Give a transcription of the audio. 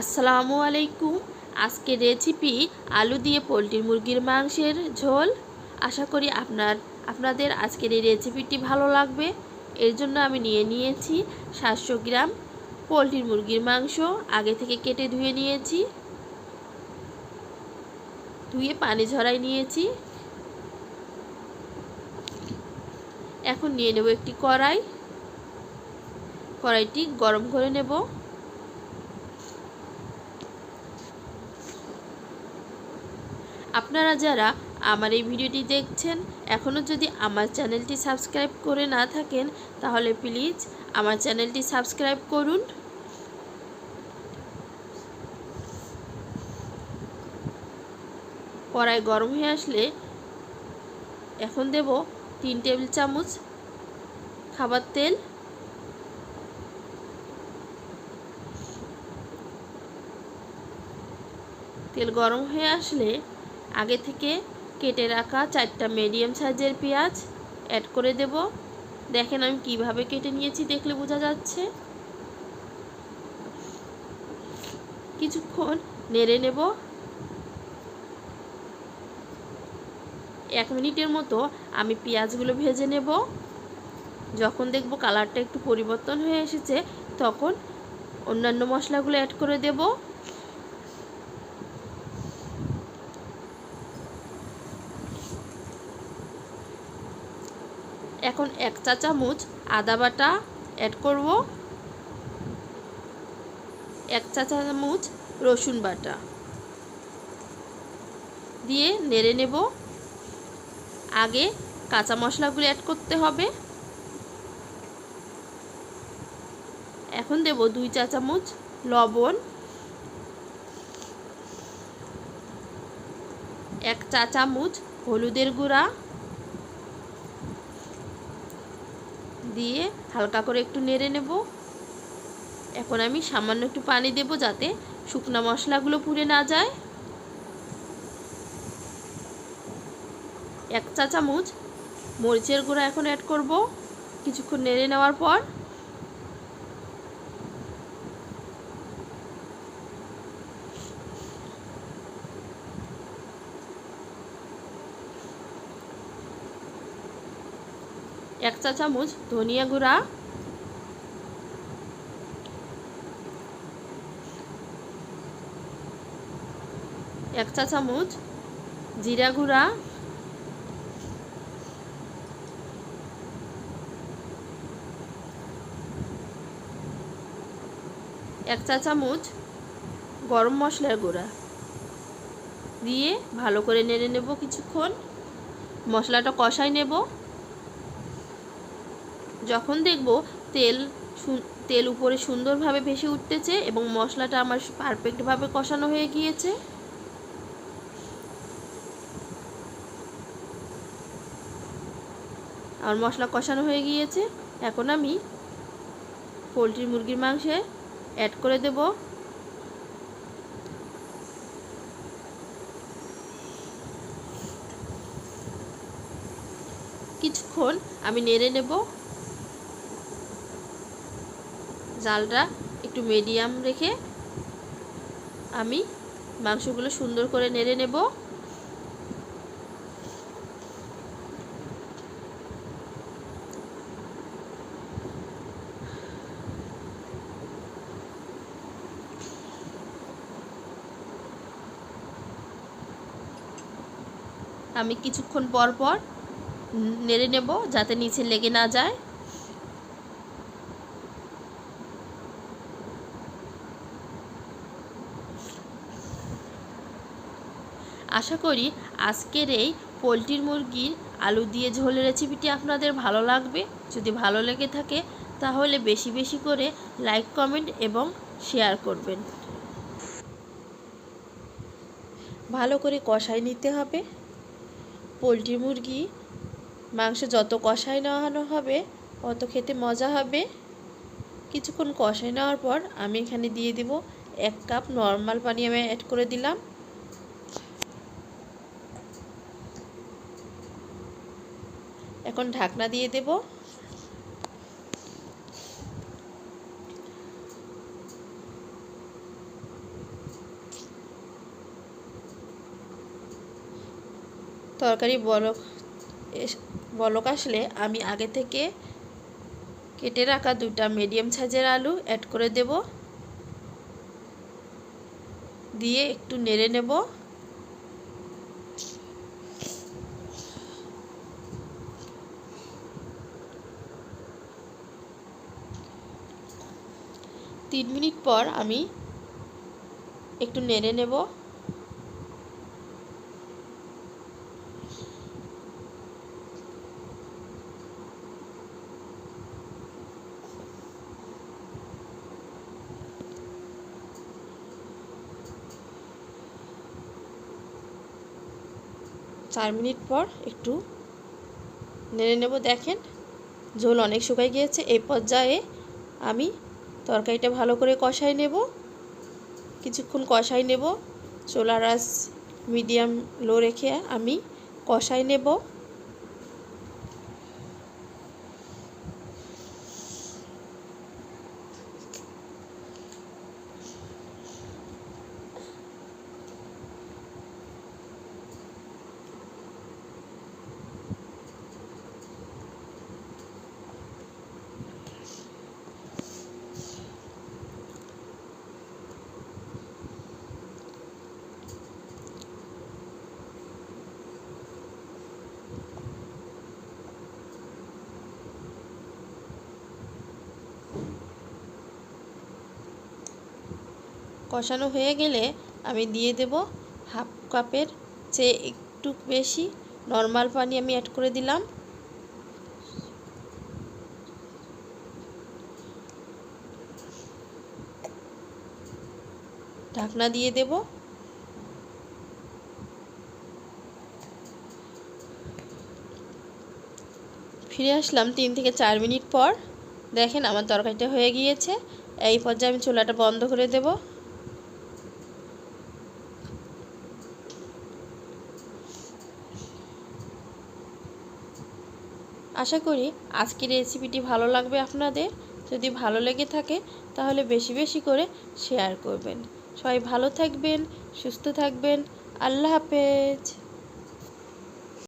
আসসালামু আলাইকুম। আজকে রেসিপি আলু দিয়ে পোলট্রির মুরগির মাংসের ঝোল। আশা করি আপনার, আপনাদের আজকের এই রেসিপিটি ভালো লাগবে। এর জন্য আমি নিয়ে নিয়েছি সাতশো গ্রাম পোলট্রির মুরগির মাংস। আগে থেকে কেটে ধুয়ে নিয়েছি। ধুয়ে পানি ঝরাই নিয়েছি। এখন নিয়ে নেব একটি কড়াই। কড়াইটি গরম করে নেব। আপনারা যারা আমার এই ভিডিওটি দেখছেন এখনও যদি আমার চ্যানেলটি সাবস্ক্রাইব করে না থাকেন, তাহলে প্লিজ আমার চ্যানেলটি সাবস্ক্রাইব করুন। কড়াই গরম হয়ে আসলে এখন দেব তিন টেবিল চামচ খাবার তেল। তেল গরম হয়ে আসলে আগে থেকে কেটে রাখা চারটা মিডিয়াম সাইজের পেঁয়াজ অ্যাড করে দেব। দেখেন আমি কীভাবে কেটে নিয়েছি দেখলে বোঝা যাচ্ছে। কিছুক্ষণ নেড়ে নেব। এক মিনিটের মতো আমি পেঁয়াজগুলো ভেজে নেব। যখন দেখব কালারটা একটু পরিবর্তন হয়ে এসেছে, তখন অন্যান্য মশলাগুলো অ্যাড করে দেব। এখন এক চা চামচ আদা বাটা অ্যাড করব। এক চা চামচ রসুন বাটা দিয়ে নেড়ে নেব। আগে কাঁচা মশলাগুলো অ্যাড করতে হবে। এখন দেব দুই চা চামচ লবণ। এক চা চামচ হলুদের গুঁড়া। দিয়ে হালকা করে একটু নেড়ে নেব। এখন আমি সামান্য একটু পানি দেব যাতে শুকনো মশলাগুলো পুড়ে না যায়। এক চা চামচ মরিচের গুঁড়া এখন অ্যাড করব। কিছুক্ষণ নেড়ে নেওয়ার পর এক চা চামচ ধনিয়া গুঁড়া। এক চা চামচ জিরা গুঁড়া। এক চা চামচ গরম মশলার গুঁড়া। দিয়ে ভালো করে নেড়ে নেব কিছুক্ষণ। মশলাটা কষাই নেব। যখন দেখব তেল তেল উপরে সুন্দরভাবে ভেসে উঠতেছে এবং মশলাটা আমার পারফেক্টভাবে কষানো হয়ে গিয়েছে। আর মশলা কষানো হয়ে গিয়েছে। এখন আমি পোলট্রি মুরগির মাংসে অ্যাড করে দেব। কিছুক্ষণ আমি নেড়ে নেব। জালটা একটু মিডিয়াম রেখে আমি মাংসগুলো সুন্দর করে নেড়ে নেব। আমি কিছুক্ষণ পর পর নেড়ে নেব যাতে নিচে লেগে না যায়। আশা করি আজকের এই পোলট্রির মুরগির আলু দিয়ে ঝোলের রেসিপিটি আপনাদের ভালো লাগবে। যদি ভালো লেগে থাকে, তাহলে বেশি বেশি করে লাইক কমেন্ট এবং শেয়ার করবেন। ভালো করে কষাই নিতে হবে। পোলট্রি মুরগি মাংস যত কষাই নেওয়ানো হবে, অত খেতে মজা হবে। কিছুক্ষণ কষাই নেওয়ার পর আমি এখানে দিয়ে দিব এক কাপ নর্মাল পানি আমি অ্যাড করে দিলাম। এখন ঢাকনা দিয়ে দেব। তরকারি বলক বলক আসলে আমি আগে থেকে কেটে রাখা দুটা মিডিয়াম সাইজের আলু অ্যাড করে দেব। দিয়ে একটু নেড়ে নেব। তিন মিনিট পর আমি একটু নেড়ে নেব। চার মিনিট পর একটু নেড়ে নেব। দেখেন, ঝোল অনেক শুকাই গিয়েছে। এই পর্যায়ে আমি তরকারিটা ভালো করে কষাই নেব। কিছুক্ষণ কষাই নেব। চোলা রাস মিডিয়াম লো রেখে আমি কষাই নেব। কষানো হয়ে গেলে আমি দিয়ে দেব হাফ কাপের চেয়ে একটু বেশি। নর্মাল পানি আমি অ্যাড করে দিলাম। ঢাকনা দিয়ে দেব। ফিরে আসলাম তিন থেকে চার মিনিট পর। দেখেন আমার তরকারিটা হয়ে গিয়েছে। এই পর্যায়ে আমি চুলাটা বন্ধ করে দেব। আশা করি আজকের রেসিপিটি ভালো লাগবে আপনাদের। যদি ভালো লেগে থাকে, তাহলে বেশি বেশি করে শেয়ার করবেন। সবাই ভালো থাকবেন, সুস্থ থাকবেন। আল্লাহ হাফেজ।